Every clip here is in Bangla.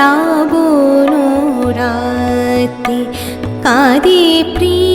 শ্রাবণ রাতে। কাঁদে প্রিয়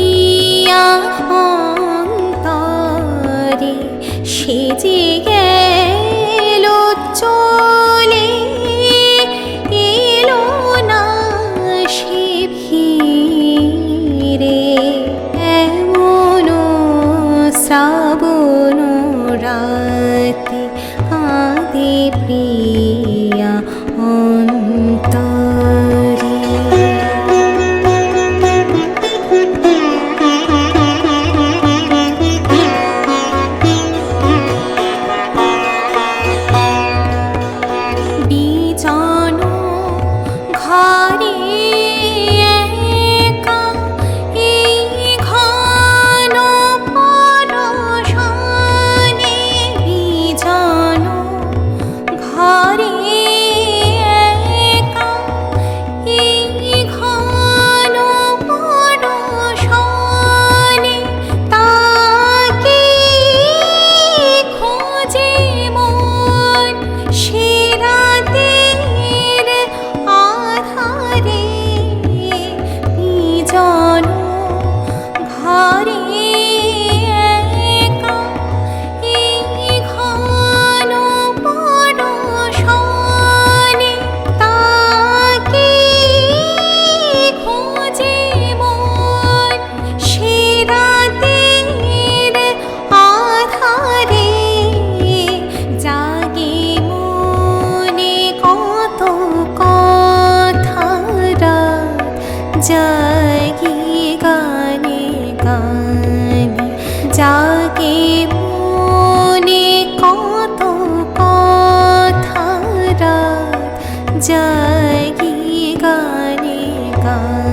জাগি গানে গানে জাগে মনে কত কথা রাত জাগি গানে গানে